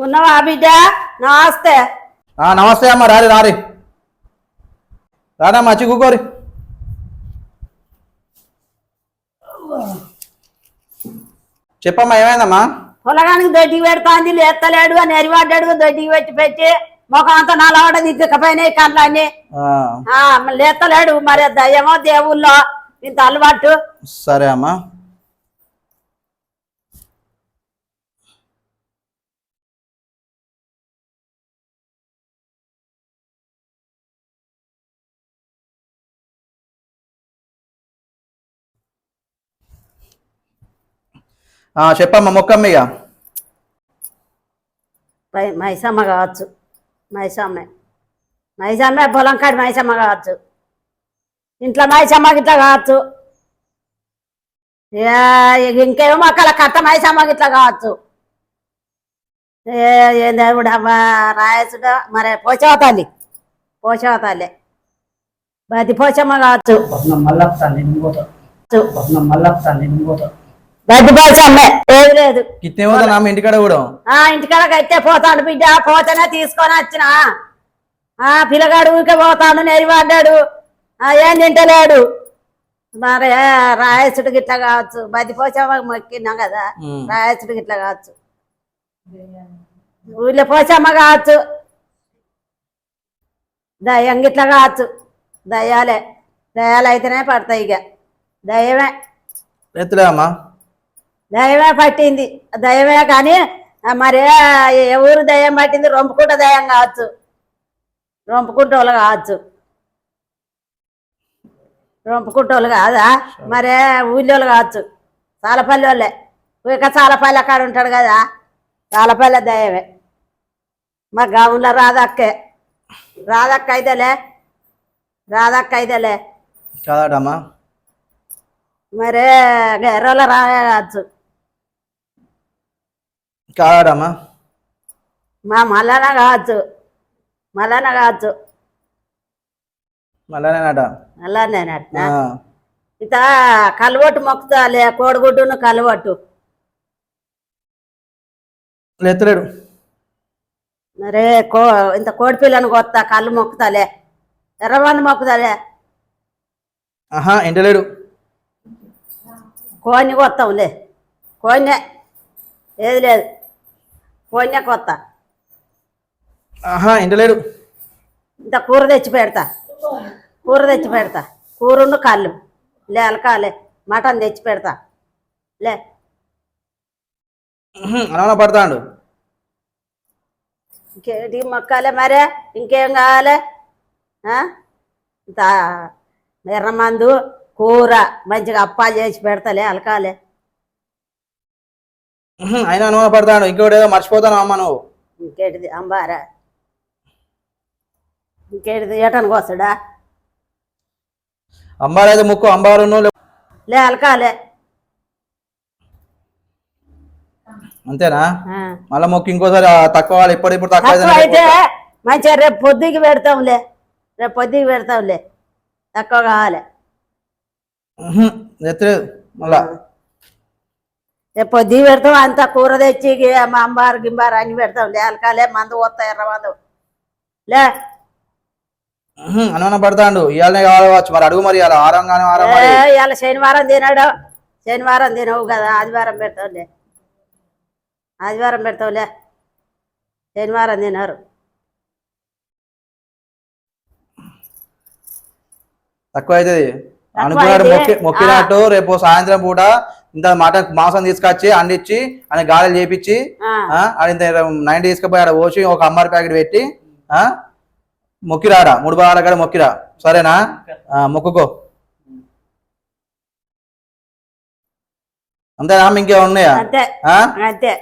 ఉన్నవా బిడ్డ? నమస్తే. ఆ, నమస్తే అమ్మ రారి రారి. రానమ్మా వచ్చి కూకోరి చెప్పమ్మా ఏమైందమ్మా? పొలగానికి దొడ్డికి పెడతాంది లేస్తలేడు అని ఎరివాడ్డాడు దొడ్డికి పెట్టి పెట్టి ముఖం అంతా నలవడ ఆ, ఆ, మరి లేస్తలేడు మరి దయ్యమో దేవుళ్ళో. ఇంత అలవాటు. సరే అమ్మా. చెప్పమ్మా మొక్కమ్మ ఇక పై మైసమ్మ కావచ్చు. మైసమ్మే. మైసమ్మే పొలం కాడి మైసమ్మ కావచ్చు. ఇంట్లో మైసమ్మ గిట్లా కావచ్చు. ఇంకేమో మొక్కల కట్ట మైసమ్మ గిట్లా కావచ్చు. ఏ దేవుడు అవ్వ రాయసుడు మరి పోచవతాలి పోచవతాలి బతి పోచమ్మ కావచ్చు. పట్నం మల్లప్తాను ఏది లేదు గిట్నే పోతా అమ్మ ఇంటికాడ కూడా? ఆ ఇంటికాడకి అయితే పోతాడు బిడ్డ. పోతేనే తీసుకొని వచ్చిన. ఆ పిల్లగాడు ఊరికే పోతాడు నెరివాడ్డాడు ఆ ఏం తింటలేడు. మరి రాయసుడు గిట్ల కావచ్చు. బతి పోచమ్మ మొక్కినాం కదా. రాయసుడు గిట్ల కావచ్చు. ఊళ్ళో పోచమ్మ కావచ్చు. దయ్యం గిట్ల కావచ్చు. దయ్యాలే. దయ్యాలు అయితేనే పడతాయి ఇక. దయ్యమే. ఎత్తులే అమ్మా. దయమే పట్టింది. దయమే కానీ మరి ఏ ఊరు దయ్యం పట్టింది? రొంపుకుంట దయ్యం కావచ్చు. రొంపుకుంట వాళ్ళు కావచ్చు. రొంపుకుంట వాళ్ళు కాదా? మరే ఊళ్ళో వాళ్ళు కావచ్చు. చాలపల్లి వాళ్ళే. ఇక చాలపల్లి అక్కడ ఉంటాడు కదా. చాలపల్లి దయ్యమే. మా గౌన్లో రాధక్కే. రాధక్క అయితేలే. రాధక్క అయితేలే. కాదటమ్మా. మరే ఎర్రలో రావచ్చు కాదటమ్మా మా మల్లన కావచ్చు. మల్లన కావచ్చు. మల్లనేనట ఆ, ఇత కలవట్టు మొక్కుతాలే కోడిగుడ్డును కలవట్టు. ఎత్తలేడు మరే కో ఇంత కోడి పిల్లను కొత్త కళ్ళు మొక్కుతాలే. ఎర్రబండి మొక్కుతాలే. ఆహా ఇంటలేడు కోడిని కొత్తాంలే కోడినే. ఏది లేదు. కోడినే కొత్త. ఆహా ఇంత కూర తెచ్చి పెడతా. కూర తెచ్చి పెడతా. కూరను కళ్ళు. లే అలకాలే. మటన్ తెచ్చి పెడతా. లే. అనవన పడతాడు. ఇంకేంటి మొక్కాలే మరే? ఇంకేం కావాలి? ఇంత ఎర్రమందు కూర మంచిగా అప్పాలు చేసి పెడతలే అలకాలే. అయినా అనవన పడతాడు ఇంకోటి ఏదో మర్చిపోతాను అమ్మ నువ్వు. ఇంకేటిది? అంబారా. ఇంకేటిది? ఏటను కోసడా అంబారైతే ముక్కు అంబారు లే అలకాలే. అంతేనా. మళ్ళీ మొక్కు ఇంకోసారి తక్కువ ఇప్పుడు ఇప్పుడు తక్కువ అయితే అయితే మంచిగా రేపు పొద్దుకి పెడతాంలే. రేపు పొద్దుకి పెడతాంలే. తక్కువ కావాలి. ఎత్తలేదు. మళ్ళా రేపు పొద్దుకి పెడతాం అంత కూర తెచ్చి మా అంబారు గింబారు అన్ని పెడతాం. లే అలకాలే మందు పోతా ఎర్ర మందు లే అనవన పడతాడు. ఇవాళనే కావచ్చు మరి అడుగు మరి ఇవాళ ఆరం శనివారం తినడు. శనివారం తినవు కదా ఆదివారం పెడతావులే ఆదివారం పెడతావులే శనివారం తినరు. తక్కువ అవుతుంది అనుకున్నాడు మొక్కి మొక్కినట్టు రేపు సాయంత్రం పూట ఇంత మటన్ మాంసం తీసుకొచ్చి అండిచ్చి అని గాలి చేపించి ఇంత నైన్ తీసుకుపోయి ఆడ పోసి ఒక అమ్మారి ప్యాకెట్ పెట్టి ఆ మొక్కిరాడా మూడు భాగాల కాడ మొక్కిరా? సరేనా? మొక్కుకో. అంతేనా? ఇంకే ఉన్నాయా? అంతే.